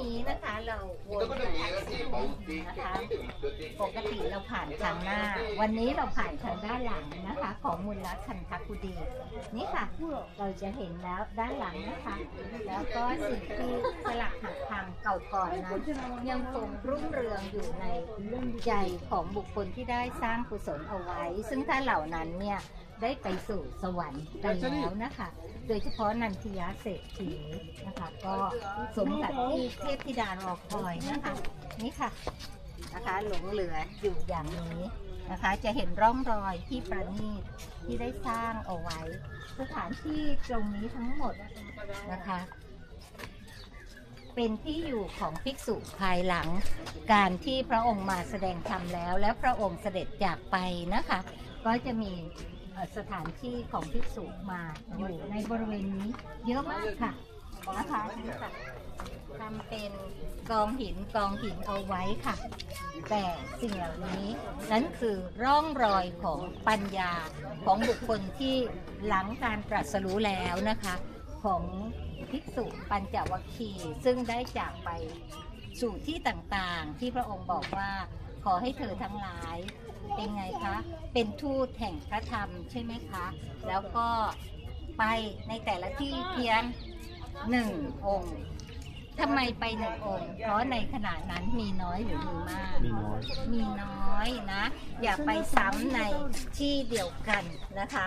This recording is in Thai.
นี้นะคะเราวนผ่านศูนย์นะคะปกติเราผ่านทางหน้า วันนี้เราผ่านทางด้านหลังนะคะ ของมูลรัฐคันทกุดีนี่ค่ะเราจะเห็นแล้วด้านหลังนะคะ แล้วก็สิ่งที่สลักหักพังเก่าก่อนนั้นยังคงรุ่งเรืองอยู่ในใจของบุคคลที่ได้สร้างกุศลเอาไว้ ซึ่งถ้าเหล่านั้นเนี่ย ได้ไปสู่สวรรค์กันแล้วนะคะ โดยเฉพาะนันทิยาเศรษฐีนะคะ ก็สมกับที่เทพธิดารอคอยนะคะนี่ค่ะนะคะหลงเหลืออยู่อย่างนี้นะคะ จะเห็นร่องรอยที่ประณีตที่ได้สร้างเอาไว้ สถานที่ตรงนี้ทั้งหมดนะคะ เป็นที่อยู่ของภิกษุภายหลัง การที่พระองค์มาแสดงธรรมแล้ว และพระองค์เสด็จจากไปนะคะ ก็จะมี สถานที่ของภิกษุมาอยู่ในบริเวณนี้ เยอะมากค่ะนะคะค่ะทำเป็นกองหินกองหินเอาไว้ค่ะ แต่สิ่งเหล่านี้ นั้นคือร่องรอยของปัญญาของบุคคลที่หลังการตรัสรู้แล้วนะคะ ของภิกษุปัญจวัคคีย์ซึ่งได้จากไปสู่ที่ต่างๆ ที่พระองค์บอกว่า ขอให้เธอทั้งหลาย เป็นไงคะ เป็นทูตแห่งพระธรรมใช่ไหมคะ แล้วก็ไปในแต่ละที่เพียงหนึ่งองค์ทำไมไปหนึ่งองค์ เพราะในขณะนั้นมีน้อยหรือมีมาก มีน้อย มีน้อยนะ อย่าไปซ้ำในที่เดียวกันนะคะ